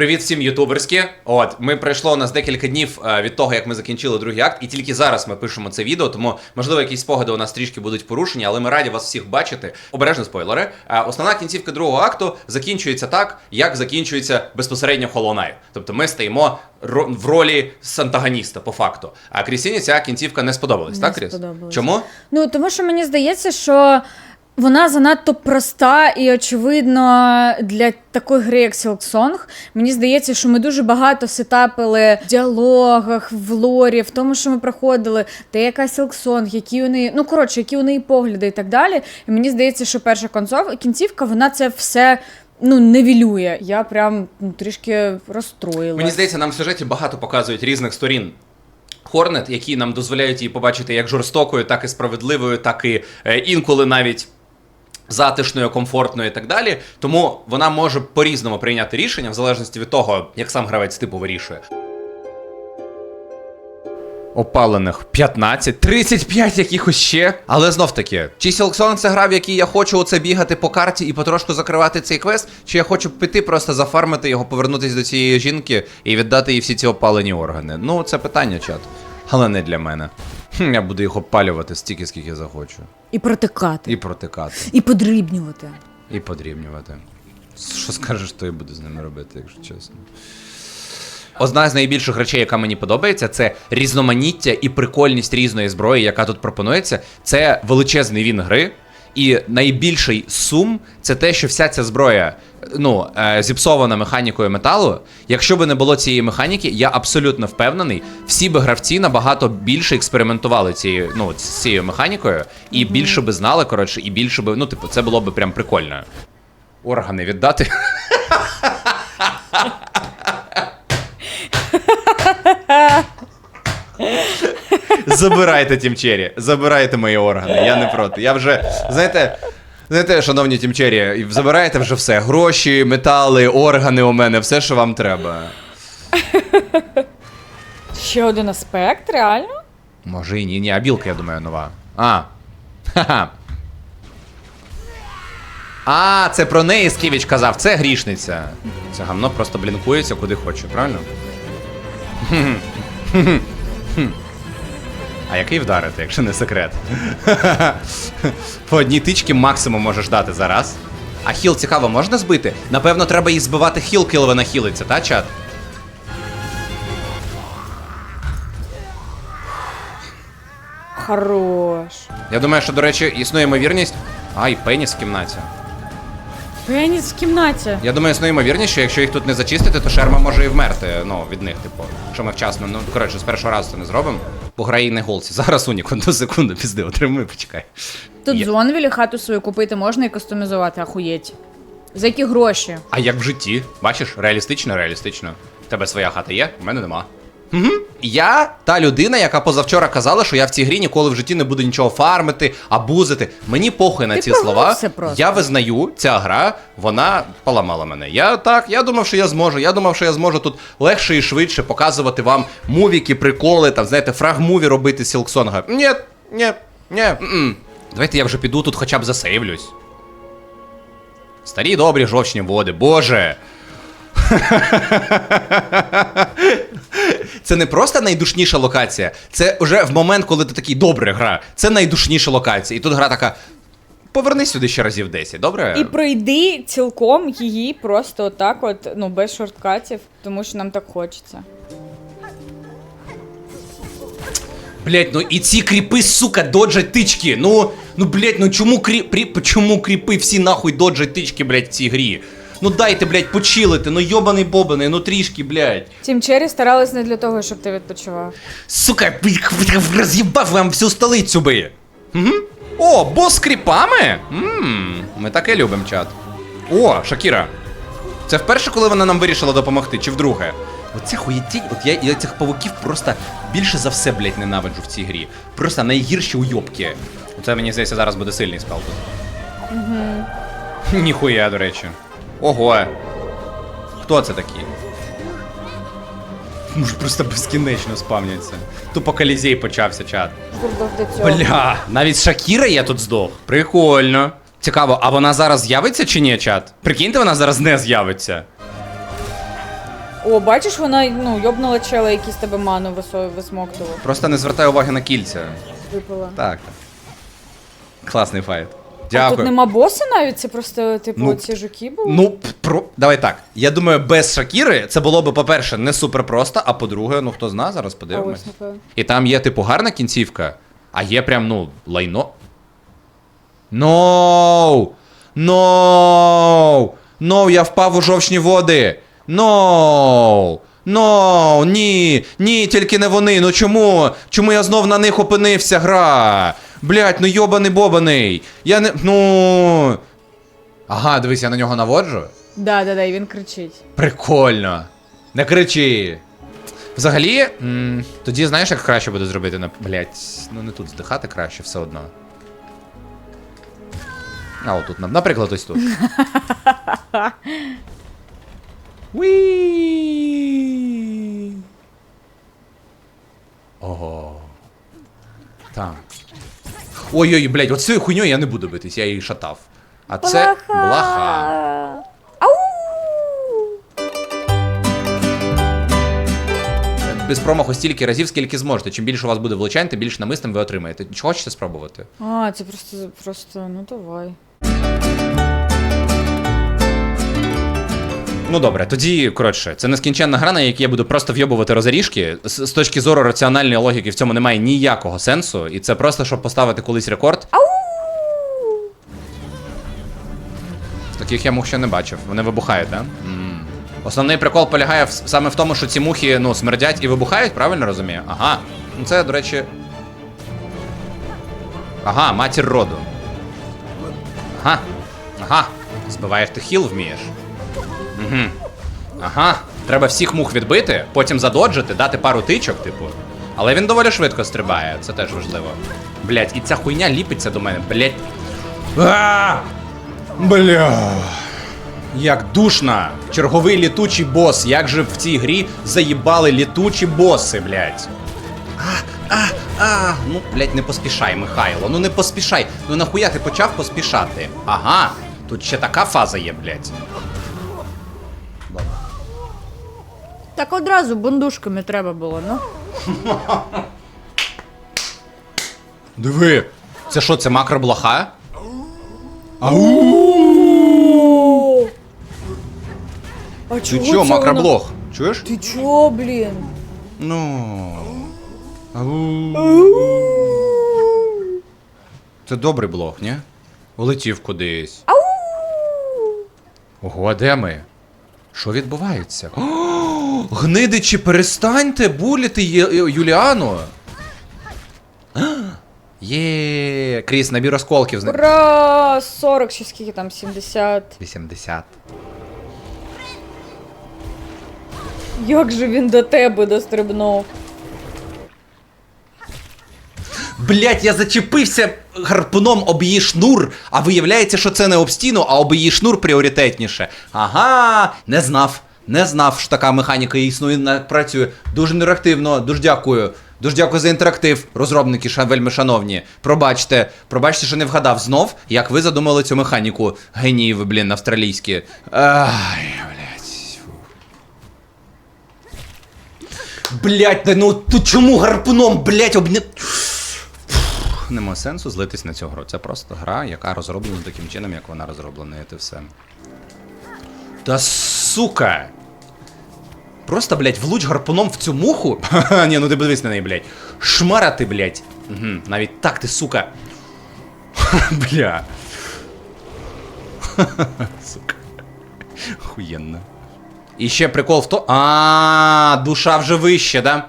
Привіт всім ютуберські. От ми пройшло у нас декілька днів е, від того, як ми закінчили другий акт, і тільки зараз ми пишемо це відео. Тому можливо якісь спогади у нас трішки будуть порушені, але ми раді вас всіх бачити. Обережно спойлери. Е, Основна кінцівка другого акту закінчується так, як закінчується безпосередньо Hollow Knight. Тобто ми стоїмо ро- в ролі з антагоніста, по факту. А Крістіні ця кінцівка не сподобалась, Не так, Кріс? сподобалась. Чому? Ну, тому що мені здається, що вона занадто проста і очевидно для такої гри, як Silk Song. Мені здається, що ми дуже багато сетапили в діалогах, в лорі, в тому, що ми проходили, де яка Silk Song, які у неї, ну коротше, які у неї погляди і так далі. І мені здається, що перша концов, кінцівка, вона це все. Ну, невілює. Я прям ну, трішки розстроїлась. Мені здається, нам в сюжеті багато показують різних сторін. Хорнет, які нам дозволяють її побачити як жорстокою, так і справедливою, так і е, інколи навіть затишною, комфортною і так далі. Тому вона може по-різному прийняти рішення, в залежності від того, як сам гравець типу вирішує. Опалених 15, 35 якихось ще. Але знов таки, чи Сілксон це гра, в якій я хочу оце бігати по карті і потрошку закривати цей квест, чи я хочу піти просто зафармити його, повернутися до цієї жінки і віддати їй всі ці опалені органи. Ну, це питання, чат. Але не для мене. Хм, Я буду їх опалювати стільки, скільки захочу. І протикати, І і, протикати, подрібнювати. і подрібнювати. Що скажеш, то я буду з ними робити, якщо чесно. Одна з найбільших речей, яка мені подобається, це різноманіття і прикольність різної зброї, яка тут пропонується. Це величезний він гри. І найбільший сум це те, що вся ця зброя ну, е, зіпсована механікою металу. Якщо би не було цієї механіки, я абсолютно впевнений, всі би гравці набагато більше експериментували цією, ну, цією механікою, і більше би знали, коротше, і більше би, ну, типу, це було би прям прикольно. Органи віддати. Забирайте тімчері, забирайте мої органи, я не проти. Я вже, знаєте, знаєте, шановні тімчері, забирайте вже все. Гроші, метали, органи у мене, все, що вам треба. Ще один аспект, реально? Може і ні, ні, а білка, я думаю, нова. А. Ха-ха. А, це про неї Сківіч казав, це грішниця. Це гамно просто блінкується куди хоче, правильно? А який вдарити, якщо не секрет? По одній тичці максимум можеш дати зараз. А хіл цікаво, можна збити? Напевно, треба її збивати хіл, коли вона хілиться, та, чат? Хорош. Я думаю, що, до речі, існує ймовірність. Ай, пеніс в кімнаті. Пеніс в кімнаті. Я думаю, існує ймовірність, що якщо їх тут не зачистити, то шерма може і вмерти. Ну, від них, типу. Що ми вчасно, ну коротше, з першого разу це не зробимо. По на голці. Зараз унік, одну секунду, пізди, отримуй, почекай. Тут Є. зонвілі хату свою купити можна і кастомізувати, ахуєть. За які гроші? А як в житті? Бачиш, реалістично, реалістично. У тебе своя хата є, у мене нема. Угу. Я та людина, яка позавчора казала, що я в цій грі ніколи в житті не буду нічого фармити, абузити. Мені похуй на Ти ці слова. просто. Я визнаю, ця гра, вона поламала мене. Я так, я думав, що я зможу. Я думав, що я зможу тут легше і швидше показувати вам мувіки, приколи, там, знаєте, фрагмуві робити Сілксонга. Ні, ні, ні. м-м. Давайте я вже піду тут хоча б засейвлюсь. Старі добрі жовчні води, боже. Це не просто найдушніша локація, це вже в момент, коли ти такий добре гра. Це найдушніша локація. І тут гра така. Поверни сюди ще разів 10, добре? І пройди цілком її просто отак, от, ну, без шорткатів, тому що нам так хочеться. Блять, ну і ці кріпи, сука, доджать тички. Ну, ну блять, ну чому кріпи, чому кріпи всі нахуй доджать тички, блять, в цій грі? Ну дайте, блять, почилити, ну йобаний бобаний, ну трішки, блять. Тім Черрі старались не для того, щоб ти відпочивав. Сука, роз'їбав вам всю столицю би. Угу. О, бос з кріпами? Ммм, ми таке любимо, чат. О, Шакіра. Це вперше, коли вона нам вирішила допомогти, чи вдруге? Оця хуєтінь, от я, я цих павуків просто більше за все, блять, ненавиджу в цій грі. Просто найгірші уйобки. Оце мені здається, зараз буде сильний спел тут. Угу. Ніхуя, до речі. Ого. Хто це такий? Може просто безкінечно спавняться. Тупо колізей почався чат. Бля, навіть Шакіра я тут здох. Прикольно. Цікаво, а вона зараз з'явиться чи ні, чат? Прикиньте, вона зараз не з'явиться. О, бачиш, вона ну, йобнула чела, з тебе ману висо- висмоктував. Просто не звертай уваги на кільця. Випила. Так. Класний файт. А тут нема боса навіть, це просто, типу, Ну, ці жуки були. Ну, про... давай так. Я думаю, без Шакіри це було би, по-перше, не супер просто, а по-друге, ну хто зна, зараз а подивимось. ось. І там є, типу, гарна кінцівка, а є прям, ну, лайно. Ноу! Ноу! Ноу, я впав у жовчні води! Ноу! Ноу! Ні! Ні, тільки не вони. Ну чому? Чому я знов на них опинився, гра? Блять, ну йобаний бобаний! Я не. Ну. Ага, дивись, я на нього наводжу. Да, да, да, і він кричить. Прикольно. Не кричи. Взагалі, м, тоді знаєш, як краще буде зробити на. Блять, ну не тут здихати краще все одно. А отут, на- наприклад, ось тут. Уі. Ого. Так. Ой-ой, блядь, от цією хуйньою я не буду битись, я її шатав. А це блаха. Ау! Без промаху стільки разів, скільки зможете. Чим більше у вас буде влучань, тим більше намисним ви отримаєте. Чи хочете спробувати? А, це просто, просто, ну давай. Ну добре, тоді коротше, це нескінченна гра, на якій я буду просто вйобувати розоріжки. З, з точки зору раціональної логіки в цьому немає ніякого сенсу, і це просто щоб поставити колись рекорд. Таких я мух ще не бачив. Вони вибухають, так? Да? М. Основний прикол полягає в, саме в тому, що ці мухи ну, смердять і вибухають, правильно розумію? Ага. Ну це, до речі. Ага, матір роду. Ага. Ага. Збиваєш ти хіл вмієш. Угу. Ага. Треба всіх мух відбити, потім задоджити, дати пару тичок, типу. Але він доволі швидко стрибає, це теж важливо. Блять, і ця хуйня ліпиться до мене, блять. Бля. Як душно. Черговий літучий бос. Як же в цій грі заїбали літучі боси, блять. А, а, а. Ну, блять, не поспішай, Михайло. Ну не поспішай. Ну нахуя ти почав поспішати? Ага. Тут ще така фаза є, блять. Так одразу бундушками треба було, ну. Диви. Це що, це макроблоха? Ау! А Ти чого чо, це воно- Чуєш? Ти чо, блін? Ну. Ау. Це добрий блог, ні? Улетів кудись. Ого, а де ми? Що відбувається? О, гнидичі, перестаньте буліти Юліану. Є, Кріс, набір осколків. Ура! 40 чи скільки там, 70. 80. Як же він до тебе дострибнув? Блять, я зачепився гарпуном об її шнур, а виявляється, що це не об стіну, а об її шнур пріоритетніше. Ага, не знав. Не знав, що така механіка існує, працює. Дуже інтерактивно, дуже дякую. Дуже дякую за інтерактив, розробники вельми шановні. Пробачте, пробачте, що не вгадав знов, як ви задумали цю механіку. Генії ви, блін, австралійські. Ай, блять. Блять, ну тут чому гарпуном, блять, обня... Нема сенсу злитись на цю гру. Це просто гра, яка розроблена таким чином, як вона розроблена, і це все. Та сука! Просто, блядь, влуч гарпуном в цю муху. Ні, ну ти подивись на неї, блядь. Шмара ти, блядь. Угу, навіть так ти, сука. Бля. Сука. Охуєнно. І ще прикол в то. А, душа вже вище, да?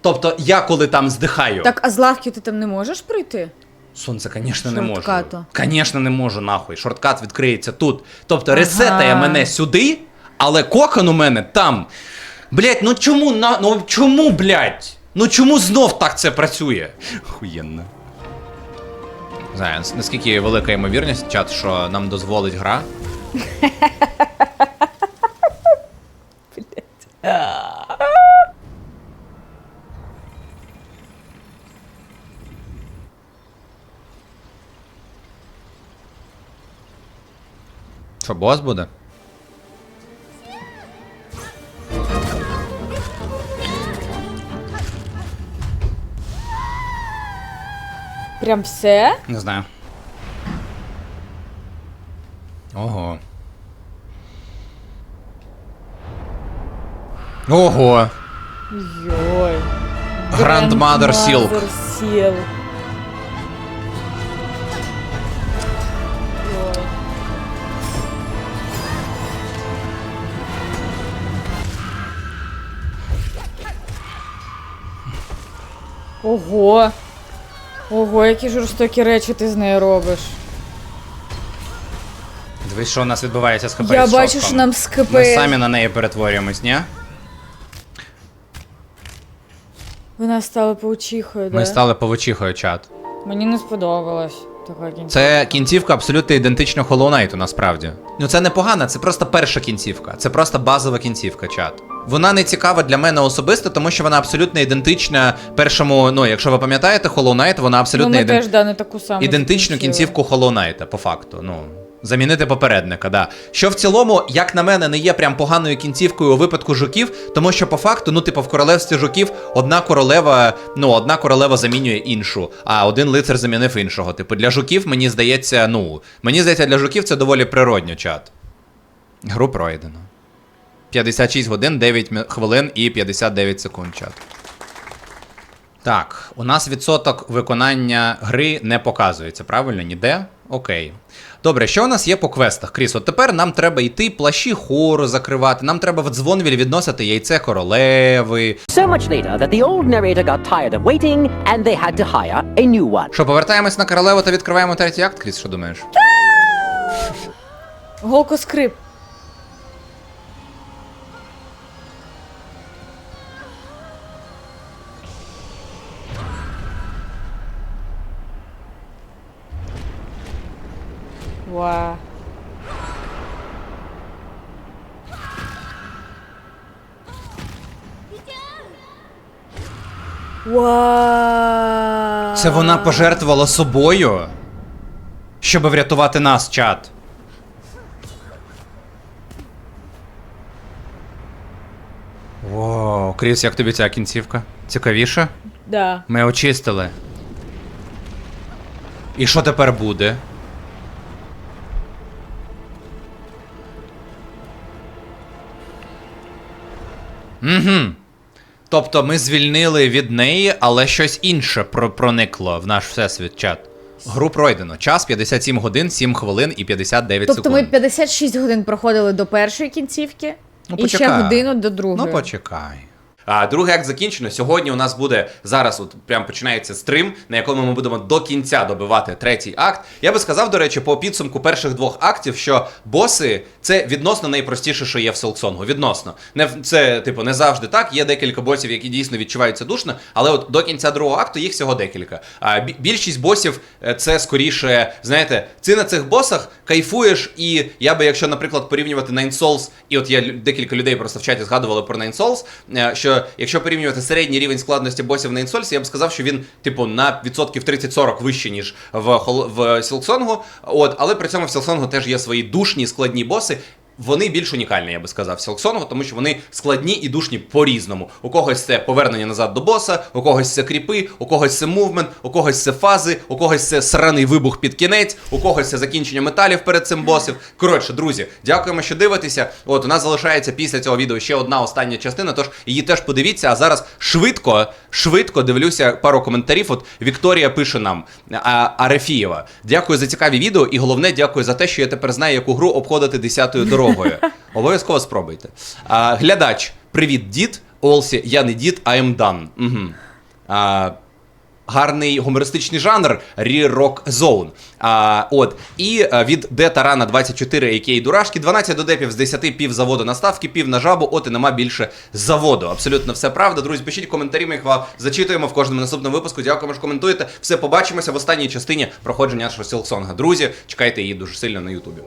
Тобто я коли там здихаю. Так, а з лавки ти там не можеш пройти? Сонце, звісно, не можу. Шорткату. Звісно, не можу, нахуй. Шорткат відкриється тут. Тобто ресетає мене сюди, але кокон у мене там. Блять, ну чому на. Ну чому, блять? Ну чому знов так це працює? Охуєнно. Знаю, наскільки велика ймовірність, чат, що нам дозволить гра. Что, босс буде? Прям все? Не знаю. Ого. Ого. Йой. Грандмадер Сіл. Грандмадер Сіл. Ого. Ого, які жорстокі речі ти з нею робиш. Дивись, що у нас відбувається з ХП. Я бачу, що нам з КП. Ми самі на неї перетворюємось, ні? Вона стала паучихою, да? Ми стали повичихою чат. Мені не сподобалось кінцівка. Це кінцівка абсолютно ідентична Hollow Knight, насправді. Ну це не погана, це просто перша кінцівка. Це просто базова кінцівка, чат. Вона не цікава для мене особисто, тому що вона абсолютно ідентична першому. Ну, якщо ви пам'ятаєте, Hollow Knight, вона Ну, абсолютно ми іден... теж, да, не таку саму ідентичну закінчили. кінцівку Hollow Knight, по факту. Ну. Замінити попередника, да. Що в цілому, як на мене, не є прям поганою кінцівкою у випадку жуків, тому що по факту, ну, типу, в королевстві жуків одна королева, ну, одна королева замінює іншу, а один лицар замінив іншого. Типу, для жуків, мені здається, ну, мені здається, для жуків це доволі природньо, чат. Гру пройдено. 56 годин, 9 хвилин і 59 секунд, чат. Так, у нас відсоток виконання гри не показується, правильно? Ніде? Окей. Добре, що у нас є по квестах, Кріс? От тепер нам треба йти плащі хору закривати, нам треба в дзвонвіль відносити яйце королеви. So much later that the old narrator got tired of waiting and they had to hire a new one. Що, повертаємось на королеву та відкриваємо третій акт, Кріс, що думаєш? Голкоскрип. Ва. Ва. Це вона пожертвувала собою, щоб врятувати нас, чат. Воу, Кріс, як тобі ця кінцівка? Цікавіше? Да. Ми очистили. І що тепер буде? Угу. Тобто ми звільнили від неї, але щось інше про- проникло в наш всесвіт чат. Гру пройдено. Час 57 годин, 7 хвилин і 59 Тобто секунд. ми 56 годин проходили до першої кінцівки, Ну, і ще почекай. годину до другої. Ну, почекай. А другий акт закінчено. Сьогодні у нас буде зараз, от прям починається стрим, на якому ми будемо до кінця добивати третій акт. Я би сказав, до речі, по підсумку перших двох актів, що боси це відносно найпростіше, що є в Селксонгу. Відносно. Не це, типу, не завжди так. Є декілька босів, які дійсно відчуваються душно, але от до кінця другого акту їх всього декілька. А більшість босів е, це скоріше, знаєте, ти на цих босах кайфуєш, і я би, якщо, наприклад, порівнювати Nine Souls, і от я декілька людей просто в чаті згадували про Nine Souls, е, що якщо порівнювати середній рівень складності босів на інсольсі, я б сказав, що він, типу, на відсотків 30-40 вище, ніж в, в Сілксонгу. От, але при цьому в Сілксонгу теж є свої душні складні боси. Вони більш унікальні, я би сказав, Сілксонгу, тому що вони складні і душні по-різному. У когось це повернення назад до боса, у когось це кріпи, у когось це мувмент, у когось це фази, у когось це сраний вибух під кінець, у когось це закінчення металів перед цим босів. Коротше, друзі, дякуємо, що дивитеся. От у нас залишається після цього відео ще одна остання частина, тож її теж подивіться. А зараз швидко, швидко дивлюся пару коментарів. От Вікторія пише нам а, Арефієва. Дякую за цікаві відео, і головне, дякую за те, що я тепер знаю, яку гру обходити десятою дорогою. Обов'язково спробуйте. А, глядач, привіт, дід. Олсі, я не дід, I am done. Угу. А, гарний гумористичний жанр Zone. А, от. І а, від Де Тарана 24, який дурашки, 12 додепів з 10 пів заводу наставки, пів на жабу, от і нема більше заводу. Абсолютно все правда. Друзі, пишіть коментарі, ми їх вам зачитуємо в кожному наступному випуску. Дякуємо, що коментуєте. Все, побачимося в останній частині проходження нашого Сілксонга. Друзі, чекайте її дуже сильно на Ютубі.